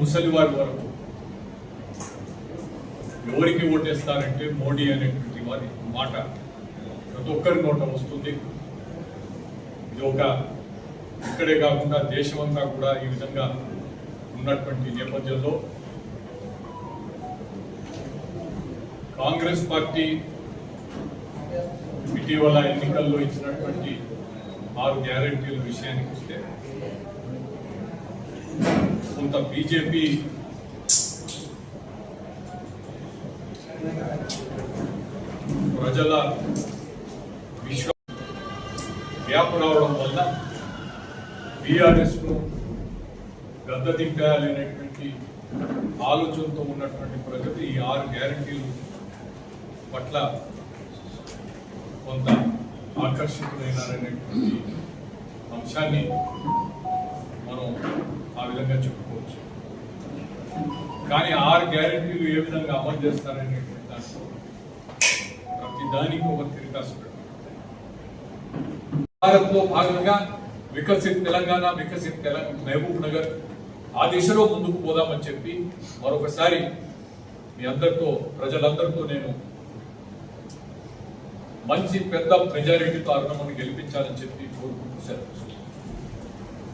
ముసలివారి వరకు. ఎవరికి ఓటేస్తారంటే మోడీ అనేటువంటి వారి మాట. ప్రతి ఒక్కరి నోట వస్తుంది. ఇది ఒక ఇక్కడే కాకుండా దేశమంతా కూడా ఈ విధంగా ఉన్నటువంటి నేపథ్యంలో కాంగ్రెస్ పార్టీ ఇటీవల ఎన్నికల్లో ఇచ్చినటువంటి ఆరు గ్యారంటీల విషయానికి వస్తే కొంత బీజేపీ. ప్రజల విశ్వ గ్యాప్ రావడం వల్ల బీఆర్ఎస్ను గద్దదింపేయాలనేటువంటి ఆలోచనతో ఉన్నటువంటి ప్రజలు ఈ ఆరు గ్యారంటీలు పట్ల కొంత ఆకర్షితులైనారనేటువంటి అంశాన్ని మనం ఆ విధంగా చెప్పుకోవచ్చు. కానీ ఆరు గ్యారెంటీలు ఏ విధంగా అమలు చేస్తారనేటువంటి దాంట్లో ప్రతి దానికి ఒక తిరిగాసు భారత్లో భాగంగా వికసిత్ తెలంగాణ వికసిత్ తెలంగాణ మహబూబ్ నగర్ ఆ దిశలో ముందుకు పోదామని చెప్పి మరొకసారి మీ అందరితో ప్రజలందరితో నేను మంచి పెద్ద మెజారిటీతో అరుణమ్మను గెలిపించాలని చెప్పి కోరుకుంటూ సెలవు